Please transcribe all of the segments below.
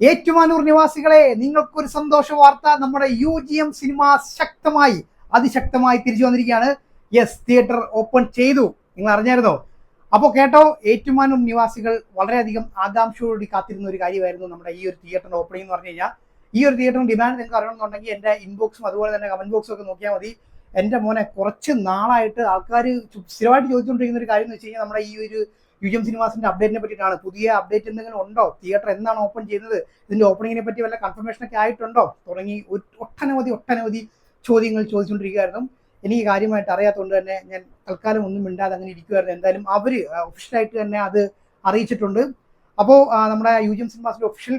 ഏറ്റുമാനൂർ നിവാസികളെ നിങ്ങൾക്കൊരു സന്തോഷ വാർത്ത നമ്മുടെ യു ജി എം സിനിമ ശക്തമായി അതിശക്തമായി തിരിച്ചു വന്നിരിക്കുകയാണ്. യെസ് തിയേറ്റർ ഓപ്പൺ ചെയ്തു. നിങ്ങൾ അറിഞ്ഞായിരുന്നോ? അപ്പോൾ കേട്ടോ ഏറ്റുമാനൂർ നിവാസികൾ വളരെയധികം ആകാംക്ഷയോടുകൂടി കാത്തിരുന്ന ഒരു കാര്യമായിരുന്നു നമ്മുടെ ഈ ഒരു തിയേറ്ററിന്റെ ഓപ്പണിംഗ് എന്ന് പറഞ്ഞു കഴിഞ്ഞാൽ. ഈ ഒരു തിയേറ്ററിന് ഡിമാൻഡ് നിങ്ങൾക്ക് അറിയണമെന്നുണ്ടെങ്കിൽ എന്റെ ഇൻബോക്സും അതുപോലെ തന്നെ കമന്റ് ബോക്സും ഒക്കെ നോക്കിയാൽ മതി. എന്റെ മോനെ കുറച്ച് നാളായിട്ട് ആൾക്കാർ സ്ഥിരമായിട്ട് ചോദിച്ചുകൊണ്ടിരിക്കുന്ന ഒരു കാര്യം എന്ന് വെച്ച് കഴിഞ്ഞാൽ നമ്മുടെ ഈ ഒരു യു എം സിനിമാസിന്റെ അപ്ഡേറ്റിനെ പറ്റിയിട്ടാണ്. പുതിയ അപ്ഡേറ്റ് എന്തെങ്കിലും ഉണ്ടോ? തിയേറ്റർ എന്നാണ് ഓപ്പൺ ചെയ്യുന്നത്? ഇതിന്റെ ഓപ്പണിങ്ങിനെ പറ്റി വല്ല കൺഫർമേഷൻ ഒക്കെ ആയിട്ടുണ്ടോ? തുടങ്ങി ഒട്ടനവധി ഒട്ടനവധി ചോദ്യങ്ങൾ ചോദിച്ചുകൊണ്ടിരിക്കുകയായിരുന്നു. എനിക്ക് കാര്യമായിട്ട് അറിയാത്തതുകൊണ്ട് തന്നെ ഞാൻ തൽക്കാലം ഒന്നും മിണ്ടാതെ അങ്ങനെ ഇരിക്കുമായിരുന്നു എന്തായാലും അവർ ഒഫീഷ്യലായിട്ട് തന്നെ അത് അറിയിച്ചിട്ടുണ്ട്. അപ്പോൾ നമ്മുടെ യു ജി എം സിനിമാസിന്റെ ഒഫീഷ്യൽ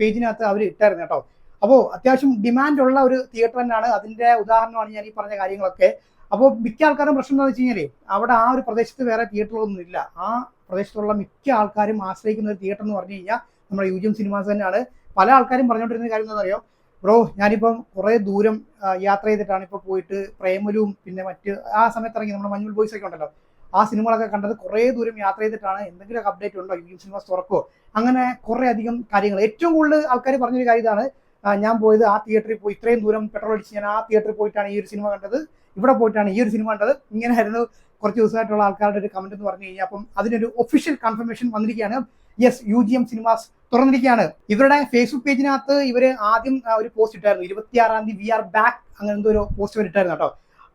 പേജിനകത്ത് അവർ ഇട്ടായിരുന്നു കേട്ടോ. അപ്പോൾ അത്യാവശ്യം ഡിമാൻഡ് ഉള്ള ഒരു തിയേറ്റർ തന്നെയാണ്. അതിന്റെ ഉദാഹരണമാണ് ഞാൻ ഈ പറഞ്ഞ കാര്യങ്ങളൊക്കെ. അപ്പോൾ മിക്ക ആൾക്കാരും പ്രശ്നം എന്താണെന്ന് വെച്ച് കഴിഞ്ഞാൽ അവിടെ ആ ഒരു പ്രദേശത്ത് വേറെ തിയേറ്ററുകളൊന്നും ഇല്ല. ആ പ്രദേശത്തുള്ള മിക്ക ആൾക്കാരും ആശ്രയിക്കുന്ന ഒരു തിയേറ്റർ എന്ന് പറഞ്ഞു കഴിഞ്ഞാൽ നമ്മുടെ യു ജി എം സിനിമാസ് തന്നെയാണ്. പല ആൾക്കാരും പറഞ്ഞുകൊണ്ടിരുന്ന കാര്യം എന്താണെന്ന് അറിയോ? ബ്രോ ഞാനിപ്പം കുറേ ദൂരം യാത്ര ചെയ്തിട്ടാണ് ഇപ്പോൾ പോയിട്ട് പ്രേമലും പിന്നെ മറ്റ് ആ സമയത്ത് ഇറങ്ങി നമ്മുടെ മഞ്ഞുൾ ബോയ്സ് ഒക്കെ ഉണ്ടല്ലോ. ആ സിനിമകളൊക്കെ കണ്ടത് കുറേ ദൂരം യാത്ര ചെയ്തിട്ടാണ് എന്തെങ്കിലുമൊക്കെ അപ്ഡേറ്റ് ഉണ്ടോ? യു ജി എം സിനിമാസ് തുറക്കോ അങ്ങനെ കുറേ അധികം കാര്യങ്ങൾ. ഏറ്റവും കൂടുതൽ ആൾക്കാർ പറഞ്ഞൊരു കാര്യം ഇതാണ്. ഞാൻ പോയത് ആ തിയേറ്ററിൽ പോയി ഇത്രയും ദൂരം പെട്രോൾ അടിച്ച് ഞാൻ ആ തിയേറ്ററിൽ പോയിട്ടാണ് ഈ ഒരു സിനിമ കണ്ടത്. ഇവിടെ പോയിട്ടാണ് ഈ ഒരു സിനിമ കണ്ടത്. ഇങ്ങനെ ആയിരുന്നു കുറച്ച് ദിവസമായിട്ടുള്ള ആൾക്കാരുടെ ഒരു കമന്റ് എന്ന് പറഞ്ഞു കഴിഞ്ഞാൽ അപ്പം അതിനൊരു ഒഫീഷ്യൽ കൺഫർമേഷൻ വന്നിരിക്കുകയാണ്. Yes U G M cinemas തുറന്നിരിക്കുകയാണ്. ഇവരുടെ ഫേസ്ബുക്ക് പേജിനകത്ത് ഇവർ ആദ്യം ഒരു പോസ്റ്റ് ഇട്ടായിരുന്നു. ഇരുപത്തിയാറാം തീയതി വി ആർ ബാക്ക് അങ്ങനെ എന്തോ ഒരു പോസ്റ്റ് ഇവർ ഇട്ടായിരുന്നു കേട്ടോ.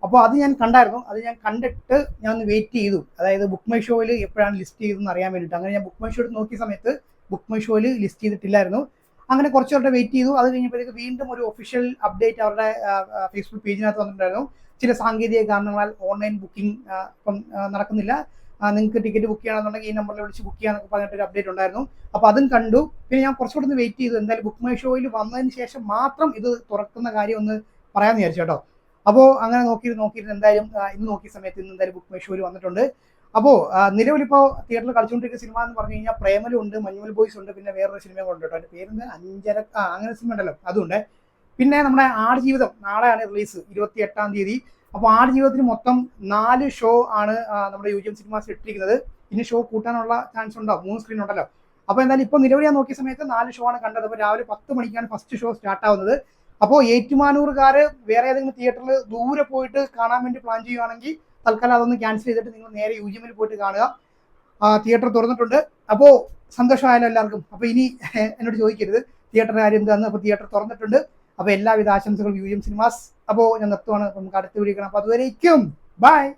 അപ്പോൾ അത് ഞാൻ കണ്ടായിരുന്നു. അത് ഞാൻ കണ്ടിട്ട് ഞാൻ ഒന്ന് വെയിറ്റ് ചെയ്തു. അതായത് ബുക്ക് മൈ ഷോയിൽ എപ്പോഴാണ് ലിസ്റ്റ് ചെയ്തതെന്ന് അറിയാൻ വേണ്ടിയിട്ട്. അങ്ങനെ ഞാൻ ബുക്ക് മൈ ഷോയിൽ നോക്കിയ സമയത്ത് ബുക്ക് മൈ ഷോയിൽ ലിസ്റ്റ് ചെയ്തിട്ടില്ലായിരുന്നു. അങ്ങനെ കുറച്ച് വെയിറ്റ് ചെയ്തു. അത് കഴിഞ്ഞപ്പോഴേക്ക് വീണ്ടും ഒരു ഒഫീഷ്യൽ അപ്ഡേറ്റ് അവരുടെ ഫേസ്ബുക്ക് പേജിനകത്ത് വന്നിട്ടുണ്ടായിരുന്നു. ചില സാങ്കേതിക കാരണങ്ങളാൽ ഓൺലൈൻ ബുക്കിംഗ് ഇപ്പം നടക്കുന്നില്ല. നിങ്ങൾക്ക് ടിക്കറ്റ് ബുക്ക് ചെയ്യണമെന്നുണ്ടെങ്കിൽ ഈ നമ്പറിൽ വിളിച്ച് ബുക്ക് ചെയ്യാന്നൊക്കെ പറഞ്ഞിട്ട് ഒരു അപ്ഡേറ്റ് ഉണ്ടായിരുന്നു. അപ്പോൾ അതും കണ്ടു. പിന്നെ ഞാൻ കുറച്ചുകൂടെ ഒന്ന് വെയിറ്റ് ചെയ്തു. എന്തായാലും ബുക്ക് മൈ ഷോയിൽ വന്നതിന് ശേഷം മാത്രം ഇത് തുറക്കുന്ന കാര്യം ഒന്ന് പറയാമെന്ന് വിചാരിച്ചു കേട്ടോ. അപ്പോൾ അങ്ങനെ നോക്കിയിരുന്നു നോക്കിയിരുന്നു. എന്തായാലും ഇന്ന് നോക്കിയ സമയത്ത് ഇന്ന് എന്തായാലും ബുക്ക് മൈ ഷോയിൽ വന്നിട്ടുണ്ട്. അപ്പോൾ നിലവിലിപ്പോൾ തിയേറ്ററിൽ കളിച്ചുകൊണ്ടിരിക്കുന്ന സിനിമ എന്ന് പറഞ്ഞു കഴിഞ്ഞാൽ പ്രേമലും ഉണ്ട് മഞ്ഞുമൽ ബോയ്സ് ഉണ്ട് പിന്നെ വേറൊരു സിനിമയും ഉണ്ട് അതിന്റെ പേരെന്താ? അഞ്ചര ആ അങ്ങനെ സിനിമ ഉണ്ടല്ലോ. അതുണ്ട് പിന്നെ നമ്മുടെ ആടുജീവിതം നാളെയാണ് റിലീസ് ഇരുപത്തി എട്ടാം തീയതി. അപ്പോൾ ആടുജീവിതത്തിന് മൊത്തം നാല് ഷോ ആണ് നമ്മുടെ യു ജി എം സിനിമാസ് ഇട്ടിരിക്കുന്നത്. ഇനി ഷോ കൂട്ടാനുള്ള ചാൻസ് ഉണ്ടോ? മൂന്ന് സ്ക്രീൻ ഉണ്ടല്ലോ. അപ്പോൾ എന്തായാലും ഇപ്പോൾ നിലവിൽ നോക്കിയ സമയത്ത് നാല് ഷോ ആണ് കണ്ടത്. അപ്പോൾ രാവിലെ പത്ത് മണിക്കാണ് ഫസ്റ്റ് ഷോ സ്റ്റാർട്ട് ആവുന്നത്. അപ്പോൾ ഏറ്റുമാനൂറുകാർ വേറെ ഏതെങ്കിലും തിയേറ്ററിൽ ദൂരെ പോയിട്ട് കാണാൻ വേണ്ടി പ്ലാൻ ചെയ്യുവാണെങ്കിൽ തൽക്കാലം അതൊന്ന് ക്യാൻസൽ ചെയ്തിട്ട് നിങ്ങൾ നേരെ യു ജി എമ്മിൽ പോയിട്ട് കാണുക. തിയേറ്റർ തുറന്നിട്ടുണ്ട്. അപ്പോൾ സന്തോഷമായാലും എല്ലാവർക്കും. അപ്പോൾ ഇനി എന്നോട് ചോദിക്കരുത്. തിയേറ്റർ കാര്യം എന്താണെന്ന് അപ്പോൾ തിയേറ്റർ തുറന്നിട്ടുണ്ട്. അപ്പോൾ എല്ലാവിധ ആശംസകളും യു എം സിനിമാസ്. അപ്പോൾ ഞാൻ നിർത്തുവാണ്. നമുക്ക് അടുത്ത വീഡിയോ കാണാം. അപ്പോൾ അതുവരേക്കും. ബൈ